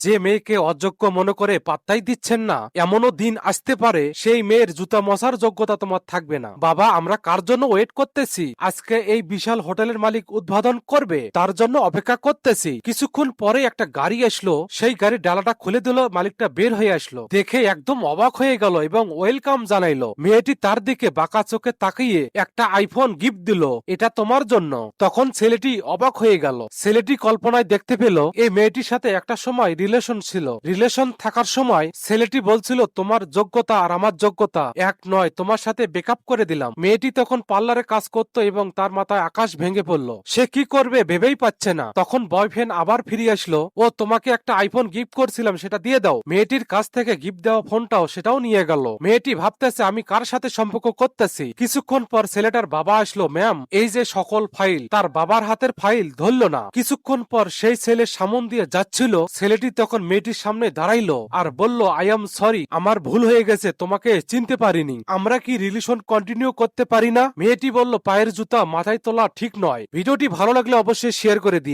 যে মেয়েকে অযোগ্য মনে করে পাত্তাই দিচ্ছেন না, এমনও দিন আসতে পারে, সেই মেয়ের জুতা মশার যোগ্যতা তোমার থাকবে না। বাবা, আমরা কার জন্য ওয়েট করতেছি? আজকে এই বিশাল হোটেলের মালিক উদ্বোধন করবে, তার জন্য অপেক্ষা করতেছি। কিছুক্ষণ পরে একটা গাড়ি আসলো, সেই গাড়ির ডালাটা খুলে দিল, মালিকটা বের হয়ে আসলো। দেখে একদম অবাক হয়ে গেল এবং ওয়েলকাম জানাইলো। মেয়েটি তার দিকে বাঁকা চোখে তাকিয়ে একটা আইফোন গিফট দিল, এটা তোমার জন্য। তখন ছেলেটি অবাক হয়ে গেল। ছেলেটি কল্পনায় দেখতে পেল, এই মেয়েটির সাথে একটা সময় রিলেশন ছিল। রিলেশন থাকার সময় ছেলেটি বলছিল, তোমার যোগ্যতা আর আমার যোগ্যতা এক নয়, তোমার সাথে বেকআপ করে দিলাম। মেয়েটি তখন পার্লারে কাজ করত এবং তার মাথায় আকাশ ভেঙে পড়ল। সে কি করবে ভেবেই পাচ্ছে না। তখন বয়ফ্রেন্ড আবার ফিরে আসলো, ও, তোমাকে একটা আইফোন গিফট করছিলাম, সেটা দিয়ে দাও। মেয়েটির কাছ থেকে গিফট দেওয়া ফোনটাও সেটাও নিয়ে গেল। মেয়েটি ভাবতেছে, আমি কার সাথে সম্পর্ক করতেছি? কিছুক্ষণ পর ছেলেটার বাবা আসলো, ম্যাম, এই যে সকল ফাইল তার বাবার হাতের ফাইল ধরলো না। কিছুক্ষণ পর সেই ছেলে সামন দিয়ে যাচ্ছিল। ছেলেটি তখন মেয়েটির সামনে দাঁড়াইলো আর বলল আই এম সরি আমার ভুল হয়ে গেছে, তোমাকে চিনতে পারিনি। আমরা কি রিলেশন কন্টিনিউ করতে পারি না? মেয়েটি বলল, পায়ের জুতা মাথায় তোলা ঠিক নয়। ভিডিওটি ভালো লাগলে অবশ্যই শেয়ার করে দিয়ে